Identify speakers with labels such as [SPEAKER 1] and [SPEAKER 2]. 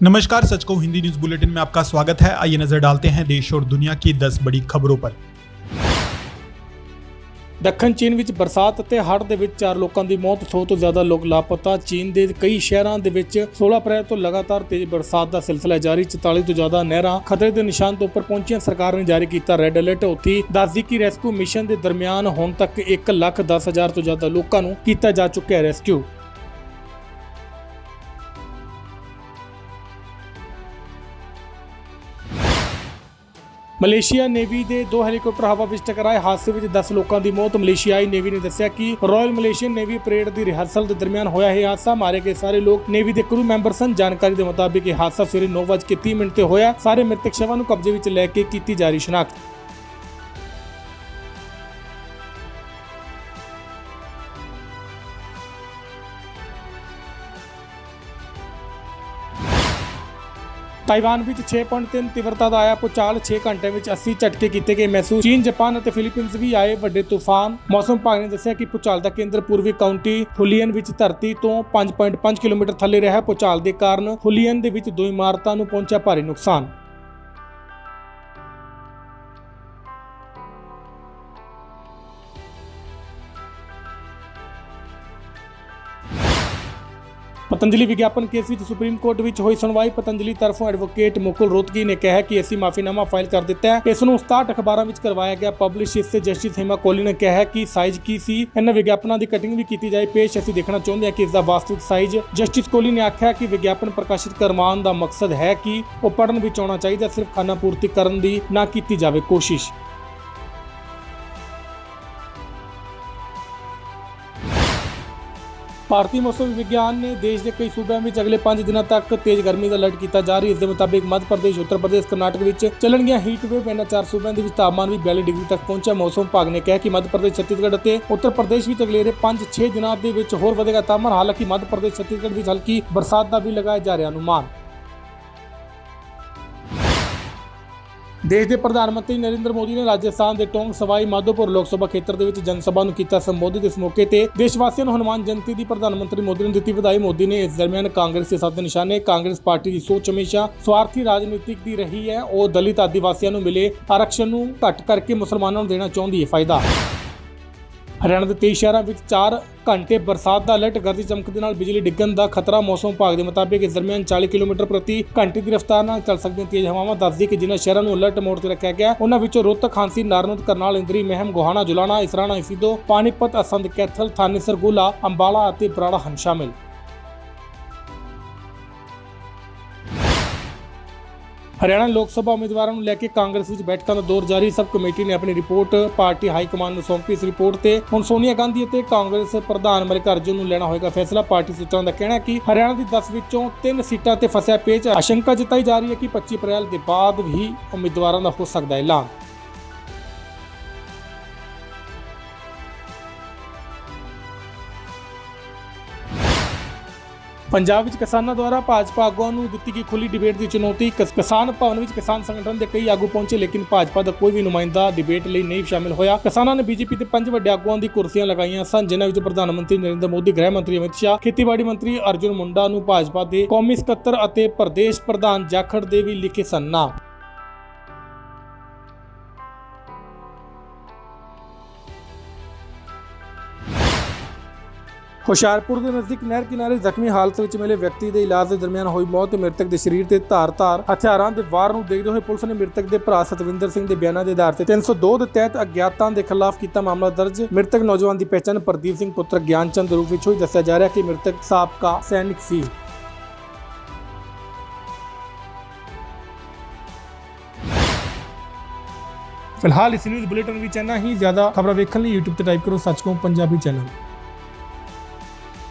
[SPEAKER 1] नमस्कार सच को Hindi news bulletin में आपका स्वागत है आइए नजर डालते हैं देश और दुनिया की 10 बड़ी खबरों पर
[SPEAKER 2] ਦੱਖਣ ਚੀਨ ਵਿੱਚ ਬਰਸਾਤ ਅਤੇ ਹੜ੍ਹ ਦੇ ਵਿੱਚ ਚਾਰ ਲੋਕਾਂ ਦੀ ਮੌਤ 100 ਤੋਂ ਜ਼ਿਆਦਾ ਲੋਕ ਲਾਪਤਾ ਚੀਨ ਦੇ ਕਈ ਸ਼ਹਿਰਾਂ ਦੇ ਵਿੱਚ 16 ਅਪ੍ਰੈਲ ਤੋਂ ਲਗਾਤਾਰ ਤੇਜ਼ ਬਰਸਾਤ ਦਾ ਸਿਲਸਿਲਾ ਜਾਰੀ 44 ਤੋਂ ਜ਼ਿਆਦਾ ਨਹਿਰਾਂ ਖਤਰੇ ਦੇ ਨਿਸ਼ਾਨ ਤੋਂ ਉੱਪਰ ਪਹੁੰਚੀਆਂ ਸਰਕਾਰ ਨੇ ਜਾਰੀ ਕੀਤਾ ਰੈੱਡ ਅਲਰਟ ਉੱਥੇ ਦੱਸਦੀ ਕਿ ਰੈਸਕਿਊ ਮਿਸ਼ਨ ਦੇ ਦਰਮਿਆਨ ਹੁਣ ਤੱਕ 1 ਲੱਖ 10 ਹਜ਼ਾਰ ਤੋਂ ਜ਼ਿਆਦਾ ਲੋਕਾਂ ਨੂੰ ਕੀਤਾ ਜਾ ਚੁੱਕਿਆ ਹੈ ਰੈਸਕਿਊ ਮਲੇਸ਼ੀਆ ਨੇਵੀ ਦੇ ਦੋ ਹੈਲੀਕਾਪਟਰ ਹਵਾ ਵਿੱਚ ਟਕਰਾਏ ਹਾਦਸੇ ਵਿੱਚ 10 ਲੋਕਾਂ ਦੀ ਮੌਤ। ਮਲੇਸ਼ੀਆਈ ਨੇਵੀ ਨੇ ਦੱਸਿਆ ਕਿ ਰਾਇਲ ਮਲੇਸ਼ੀਅਨ ਨੇਵੀ ਪਰੇਡ ਦੀ ਰਿਹਰਸਲ ਦੇ ਦਰਮਿਆਨ ਹੋਇਆ ਇਹ ਹਾਦਸਾ। ਮਾਰੇ ਗਏ ਸਾਰੇ ਲੋਕ ਨੇਵੀ ਦੇ ਕਰੂ ਮੈਂਬਰ ਸਨ। ਜਾਣਕਾਰੀ ਦੇ ਮੁਤਾਬਿਕ ਇਹ ਹਾਦਸਾ ਸਵੇਰੇ 9:30 ਮਿੰਟ ਤੇ ਹੋਇਆ। ਸਾਰੇ ਮ੍ਰਿਤਕ ਸ਼ਵਾਂ ਨੂੰ ਕਬਜ਼ੇ ਵਿੱਚ ਲੈ ਕੇ ਕੀਤੀ ਜਾ ਰਹੀ ਸ਼ਨਾਖਤ। ਤਾਈਵਾਨ ਵਿੱਚ 6.3 ਤੀਵਰਤਾ ਦਾ ਆਇਆ। ਭੂਚਾਲ 6 ਘੰਟਿਆਂ ਵਿੱਚ 80 ਝਟਕੇ ਕੀਤੇ ਗਏ ਮਹਿਸੂਸ। ਚੀਨ, ਜਾਪਾਨ ਅਤੇ ਫਿਲੀਪੀਨਸ ਵੀ ਆਏ ਵੱਡੇ ਤੂਫਾਨ। ਮੌਸਮ ਵਿਭਾਗ ਨੇ ਦੱਸਿਆ ਕਿ ਭੂਚਾਲ ਦਾ ਕੇਂਦਰ ਪੂਰਬੀ ਕਾਉਂਟੀ ਹੁਲੀਅਨ ਵਿੱਚ ਧਰਤੀ ਤੋਂ 5.5 ਕਿਲੋਮੀਟਰ ਥੱਲੇ ਰਿਹਾ। ਭੂਚਾਲ ਦੇ ਕਾਰਨ ਹੁਲੀਅਨ ਦੇ ਵਿੱਚ ਦੋ ਇਮਾਰਤਾਂ ਨੂੰ ਪਹੁੰਚਿਆ ਭਾਰੀ ਨੁਕਸਾਨ। ਪਤੰਜਲੀ ਵਿਗਿਆਪਨ ਕੇਸ ਵਿੱਚ ਸੁਪਰੀਮ ਕੋਰਟ ਵਿੱਚ ਹੋਈ ਸੁਣਵਾਈ। ਪਤੰਜਲੀ ਤਰਫੋਂ ਐਡਵੋਕੇਟ ਮੁਕੁਲ ਰੋਤਗੀ ਨੇ ਕਿਹਾ ਕਿ ਅਸੀਂ ਮਾਫੀਨਾਮਾ ਫਾਈਲ ਕਰ ਦਿੱਤਾ ਹੈ। ਇਸ ਨੂੰ 67 ਅਖਬਾਰਾਂ ਵਿੱਚ ਕਰਵਾਇਆ ਗਿਆ। ਪਬਲਿਸ਼ ਇਸ ਤੇ ਜਸਟਿਸ ਹਿਮਾ ਕੋਹਲੀ ਨੇ ਕਿਹਾ ਕਿ ਸਾਈਜ਼ ਕੀ ਸੀ? ਇਹਨਾਂ ਵਿਗਿਆਪਨਾਂ ਦੀ ਕਟਿੰਗ ਵੀ ਕੀਤੀ ਜਾਏ। ਪੇਸ਼ ਅਸੀਂ ਦੇਖਣਾ ਚਾਹੁੰਦੇ ਹਾਂ ਕਿ ਇਸ ਦਾ ਵਾਸਤਵਿਕ ਸਾਈਜ਼। ਜਸਟਿਸ ਕੋਹਲੀ ਨੇ ਆਖਿਆ ਕਿ ਵਿਗਿਆਪਨ ਪ੍ਰਕਾਸ਼ਿਤ ਕਰਵਾਉਣ ਦਾ ਮਕਸਦ ਹੈ ਕਿ ਉਹ ਪੜਨ ਵਿੱਚ ਆਉਣਾ ਚਾਹੀਦਾ, ਸਿਰਫ ਖਾਨਾ ਪੂਰਤੀ ਕਰਨ ਦੀ ਨਾ ਕੀਤੀ ਜਾਵੇ ਕੋਸ਼ਿਸ਼। ਭਾਰਤੀ ਮੌਸਮ ਵਿਗਿਆਨ ਨੇ ਦੇਸ਼ ਦੇ ਕਈ ਸੂਬਿਆਂ ਵਿੱਚ ਅਗਲੇ 5 ਦਿਨਾਂ ਤੱਕ ਤੇਜ਼ ਗਰਮੀ ਦਾ ਅਲਰਟ ਕੀਤਾ ਜਾ ਰਿਹਾ ਹੈ। ਇਸ ਦੇ ਮੁਤਾਬਿਕ ਮੱਧ ਪ੍ਰਦੇਸ਼, ਉੱਤਰ ਪ੍ਰਦੇਸ਼, ਕਰਨਾਟਕ ਵਿੱਚ ਚੱਲਣਗੀਆਂ ਹੀਟ ਵੇਵ ਇਹਨਾਂ ਚਾਰ ਸੂਬਿਆਂ ਦੇ ਵਿੱਚ ਤਾਪਮਾਨ ਵੀ 42 ਡਿਗਰੀ ਤੱਕ ਪਹੁੰਚਿਆ। ਮੌਸਮ ਵਿਭਾਗ ਨੇ ਕਿਹਾ ਕਿ ਮੱਧ ਪ੍ਰਦੇਸ਼, ਛੱਤੀਸਗੜ੍ਹ ਅਤੇ ਉੱਤਰ ਪ੍ਰਦੇਸ਼ ਵਿੱਚ ਅਗਲੇਰੇ 5-6 ਦਿਨਾਂ ਦੇ ਵਿੱਚ ਹੋਰ ਵਧੇਗਾ ਤਾਪਮਾਨ। ਹਾਲਾਂਕਿ ਮੱਧ ਪ੍ਰਦੇਸ਼, ਛੱਤੀਸਗੜ੍ਹ ਵਿੱਚ ਹਲਕੀ ਬਰਸਾਤ ਦਾ ਵੀ ਲਗਾਇਆ ਜਾ ਰਿਹਾ ਅਨੁਮਾਨ। ਦੇਸ਼ ਦੇ ਪ੍ਰਧਾਨ ਮੰਤਰੀ ਨਰਿੰਦਰ ਮੋਦੀ ਨੇ ਰਾਜਸਥਾਨ ਦੇ ਟੋਂਗ ਸਵਾਈ ਮਾਧੋਪੁਰ ਲੋਕ ਸਭਾ ਖੇਤਰ ਦੇ ਵਿੱਚ ਜਨ ਸਭਾ ਨੂੰ ਕੀਤਾ ਸੰਬੋਧਿਤ। ਇਸ ਮੌਕੇ ਤੇ ਦੇਸ਼ ਵਾਸੀਆਂ ਨੂੰ ਹਨੂਮਾਨ ਜਯੰਤੀ ਦੀ ਪ੍ਰਧਾਨ ਮੰਤਰੀ ਮੋਦੀ ਨੂੰ ਦਿੱਤੀ ਵਧਾਈ। ਮੋਦੀ ਨੇ ਇਸ ਦਰਮਿਆਨ ਕਾਂਗਰਸ ਦੇ ਸੱਤ ਨਿਸ਼ਾਨੇ, ਕਾਂਗਰਸ ਪਾਰਟੀ ਦੀ ਸੋਚ ਹਮੇਸ਼ਾ ਸਵਾਰਥੀ ਰਾਜਨੀਤਿਕ ਦੀ ਰਹੀ ਹੈ। ਉਹ ਦਲਿਤ ਆਦੀਵਾਸੀਆਂ ਨੂੰ ਮਿਲੇ ਆਰਕਸ਼ਣ ਨੂੰ ਘੱਟ ਕਰਕੇ ਮੁਸਲਮਾਨਾਂ ਨੂੰ ਦੇਣਾ ਚਾਹੁੰਦੀ ਹੈ। ਫਾਇਦਾ। ਹਰਿਆਣਾ ਦੇ 23 ਸ਼ਹਿਰਾਂ ਵਿੱਚ 4 ਘੰਟੇ ਬਰਸਾਤ ਦਾ ਅਲਰਟ ਗਰਜ ਚਮਕ ਦੇ ਨਾਲ ਬਿਜਲੀ ਡਿੱਗਣ ਦਾ ਖਤਰਾ ਮੌਸਮ ਵਿਭਾਗ ਦੇ ਮੁਤਾਬਿਕ ਇਸ ਦਰਮਿਆਨ 40 ਕਿਲੋਮੀਟਰ ਪ੍ਰਤੀ ਘੰਟੇ ਦੀ ਰਫ਼ਤਾਰ ਨਾਲ ਚੱਲ ਸਕਦੀਆਂ ਤੇਜ਼ ਹਵਾਵਾਂ। ਦੱਸਦੀ ਕਿ ਜਿਨ੍ਹਾਂ ਸ਼ਹਿਰਾਂ ਨੂੰ ਅਲਰਟ ਮੋਡ ਤੇ ਰੱਖਿਆ ਗਿਆ, ਉਹਨਾਂ ਵਿੱਚੋਂ ਰੋਹਤਕ, ਖਾਂਸੀ, ਨਾਰਨੌਤ, ਕਰਨਾਲ, ਇੰਦਰੀ, ਮਹਿਮ, ਗੋਹਾਣਾ, ਜੁਲਾਣਾ, ਇਸਰਾਣਾ, ਇਸੀਦੋ, ਪਾਣੀਪਤ, ਅਸੰਦ, ਕੈਥਲ ਥਾਨੇ ਸਰਗੁਲਾ ਅੰਬਾਲਾ ਅਤੇ ਬਰਾੜਾ ਹਨ ਸ਼ਾਮਿਲ। ਹਰਿਆਣਾ ਲੋਕ ਸਭਾ ਉਮੀਦਵਾਰਾਂ ਨੂੰ ਲੈ ਕੇ ਕਾਂਗਰਸ ਵਿੱਚ ਬੈਠਕਾਂ ਦਾ ਦੌਰ ਜਾਰੀ। ਸਬ ਕਮੇਟੀ ਨੇ ਆਪਣੀ ਰਿਪੋਰਟ ਪਾਰਟੀ ਹਾਈ ਕਮਾਂਡ ਨੂੰ ਸੌਂਪੀ। ਇਸ ਰਿਪੋਰਟ ਤੇ ਹੁਣ ਸੋਨੀਆ ਗਾਂਧੀ ਅਤੇ ਕਾਂਗਰਸ ਪ੍ਰਧਾਨ ਮਲਿਕਾਰਜੁਨ ਨੂੰ ਲੈਣਾ ਹੋਏਗਾ ਫੈਸਲਾ। ਪਾਰਟੀ ਸੂਤਰਾਂ ਦਾ ਕਹਿਣਾ ਹੈ ਕਿ ਹਰਿਆਣਾ ਦੀ 10 ਵਿੱਚੋਂ 3 ਸੀਟਾਂ ਤੇ ਫਸਿਆ ਪੇਚ। ਆਸ਼ੰਕਾ ਜਤਾਈ ਜਾ ਰਹੀ ਹੈ ਕਿ 25 ਅਪ੍ਰੈਲ ਦੇ ਬਾਅਦ ਵੀ ਉਮੀਦਵਾਰਾਂ ਦਾ ਹੋ ਸਕਦਾ ਹੈ ਐਲਾਨ। ਪੰਜਾਬ ਵਿੱਚ ਕਿਸਾਨਾਂ ਦੁਆਰਾ ਭਾਜਪਾ ਆਗੂਆਂ ਨੂੰ ਦਿੱਤੀ ਗਈ ਖੁੱਲੀ ਡਿਬੇਟ ਦੀ ਚੁਣੌਤੀ, ਕਿਸ- ਕਿਸਾਨ ਭਵਨ ਵਿੱਚ ਕਿਸਾਨ ਸੰਗਠਨ ਦੇ ਕਈ ਆਗੂ ਪਹੁੰਚੇ, ਲੇਕਿਨ ਭਾਜਪਾ ਦਾ ਕੋਈ ਵੀ ਨੁਮਾਇੰਦਾ ਡਿਬੇਟ ਲਈ ਨਹੀਂ ਸ਼ਾਮਿਲ ਹੋਇਆ। ਕਿਸਾਨਾਂ ਨੇ ਬੀਜੇਪੀ ਦੇ ਪੰਜ ਵੱਡੇ ਆਗੂਆਂ ਦੀ ਕੁਰਸੀਆਂ ਲਗਾਈਆਂ ਸਨ, ਜਿਨ੍ਹਾਂ ਵਿੱਚ ਪ੍ਰਧਾਨ ਮੰਤਰੀ ਨਰਿੰਦਰ ਮੋਦੀ, ਗ੍ਰਹਿ ਮੰਤਰੀ ਅਮਿਤ ਸ਼ਾਹ, ਖੇਤੀਬਾੜੀ ਮੰਤਰੀ ਅਰਜੁਨ ਮੁੰਡਾ ਨੂੰ ਭਾਜਪਾ ਦੇ ਕੌਮੀ ਸਕੱਤਰ ਅਤੇ ਪ੍ਰਦੇਸ਼ ਪ੍ਰਧਾਨ ਜਾਖੜ ਦੇ ਵੀ ਲਿਖੇ ਸਨ ਨਾਮ। ਹੁਸ਼ਿਆਰਪੁਰ ਦੇ ਨਜ਼ਦੀਕ ਨਹਿਰ ਕਿਨਾਰੇ ਜ਼ਖਮੀ ਹਾਲਤ ਵਿੱਚ ਮਿਲੇ ਵਿਅਕਤੀ ਦੇ ਇਲਾਜ ਦੇ ਦਰਮਿਆਨ ਹੋਈ ਮੌਤ ਤੇ ਮ੍ਰਿਤਕ ਦੇ ਸਰੀਰ ਤੇ ਧਾਰ-ਧਾਰ ਹਥਿਆਰਾਂ ਦੇ ਵਾਰ ਨੂੰ ਦੇਖਦੇ ਹੋਏ ਪੁਲਿਸ ਨੇ ਮ੍ਰਿਤਕ ਦੇ ਭਰਾ ਸਤਵਿੰਦਰ ਸਿੰਘ ਦੇ ਬਿਆਨਾਂ ਦੇ ਆਧਾਰ ਤੇ 302 ਦੇ ਤਹਿਤ ਅਗਿਆਤਾਂ ਦੇ ਖਿਲਾਫ ਕੀਤਾ ਮਾਮਲਾ ਦਰਜ। ਮ੍ਰਿਤਕ ਨੌਜਵਾਨ ਦੀ ਪਹਿਚਾਣ ਪ੍ਰਦੀਪ ਸਿੰਘ ਪੁੱਤਰ ਗਿਆਨਚੰਦ ਦੇ ਰੂਪ ਵਿੱਚ ਹੋਈ। ਦੱਸਿਆ ਜਾ ਰਿਹਾ ਕਿ ਮ੍ਰਿਤਕ ਸਾਬਕਾ ਸੈਨਿਕ ਸੀ। ਫਿਲਹਾਲ ਇਸ ਨਿਊਜ਼ ਬੁਲੇਟਿਨ ਵਿੱਚ ਇੰਨਾ ਹੀ। ਜ਼ਿਆਦਾ ਖਬਰਾਂ ਵੇਖਣ ਲਈ YouTube ਤੇ ਟਾਈਪ ਕਰੋ ਸੱਚਕੋ ਪੰਜਾਬੀ ਚੈਨਲ।